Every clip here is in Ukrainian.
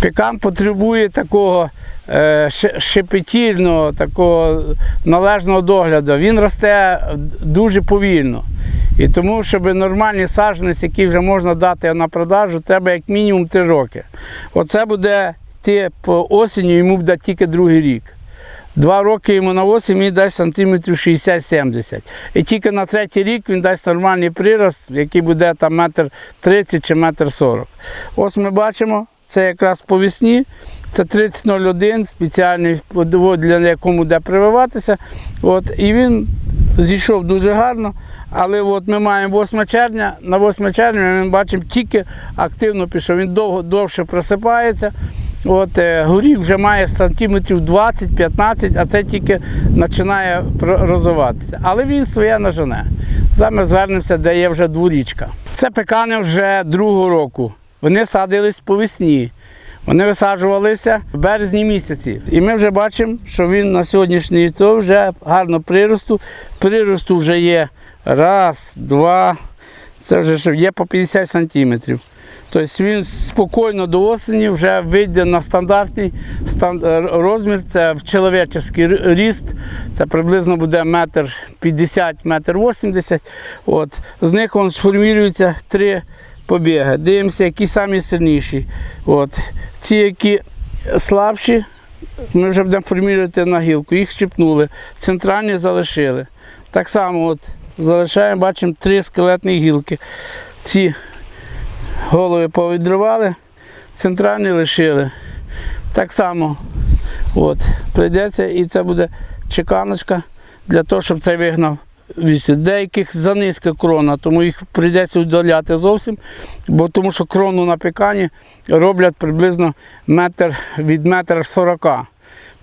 Пекан потребує такого е, шепетільного, такого належного догляду. Він росте дуже повільно. І тому, щоб нормальний саджанець, який вже можна дати на продажу, треба як мінімум 3 роки. Оце буде йти по осінню, йому буде тільки другий рік. Два роки йому на осінь він дасть сантиметрів 60-70. І тільки на третій рік він дасть нормальний прирост, який буде там метр 30 чи метр 40. Ось ми бачимо, це якраз по весні. Це 3001, спеціальний подвод, для якому буде прививатися. От, і він зійшов дуже гарно. Але от ми маємо 8 червня. На 8 червня ми бачимо, тільки активно пішов. Він довго довше просипається. От, е, горіх вже має сантиметрів 20-15, а це тільки починає розвиватися. Але він своє нажене. Зараз ми звернемося, де є вже дворічка. Це пекани вже другого року. Вони садились по весні. Вони висаджувалися в березні місяці. І ми вже бачимо, що він на сьогоднішній то вже гарно приросту. Приросту вже є раз, два. Це вже є по 50 сантиметрів. Тобто він спокійно до осені вже вийде на стандартний е, розмір. Це в чоловічий ріст. Це приблизно буде метр 50, метр 80. От. З них он сформується три побіги. Дивимося, які самі сильніші. От. Ці, які слабші, ми вже будемо формувати на гілку. Їх щепнули, центральні залишили. Так само от залишаємо, бачимо три скелетні гілки. Ці голови повідривали, центральні лишили. Так само от, прийдеться і це буде чеканочка для того, щоб це вигнав. Деяких занизька крона, тому їх прийдеться удаляти зовсім, бо тому що крону на пекані роблять приблизно метр від метра 40.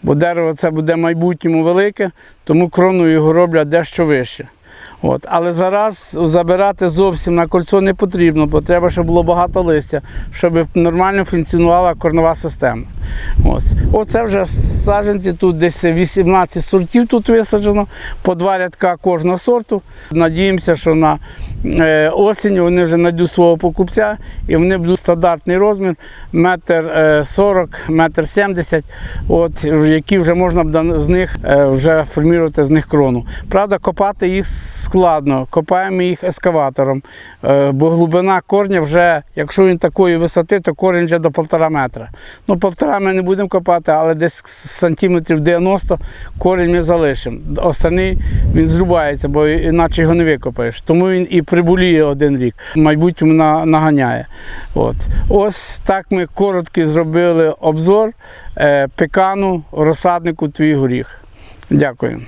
Бо дерево це буде в майбутньому велике, тому крону його роблять дещо вище. От. Але зараз забирати зовсім на кольцо не потрібно, бо треба, щоб було багато листя, щоб нормально функціонувала корнова система. Ось. Оце вже саджанці, тут десь 18 сортів тут висаджено, по два рядка кожного сорту. Надіємося, що на е, осінь вони вже знайдуть свого покупця і вони будуть стандартний розмір, метр е, 40, метр 70, от, які вже можна б з них е, вже формувати з них крону. Правда, копати їх складно, копаємо їх ескаватором, бо глибина корня вже, якщо він такої висоти, то корінь вже до 1,5 метра. Ну, 1,5 ми не будемо копати, але десь сантиметрів 90 корінь ми залишимо. Останній він зрубається, бо іначе його не викопаєш. Тому він і прибуліє один рік, майбутньому наганяє. От. Ось так ми коротко зробили обзор е, пекану, розсаднику твій горіх. Дякую.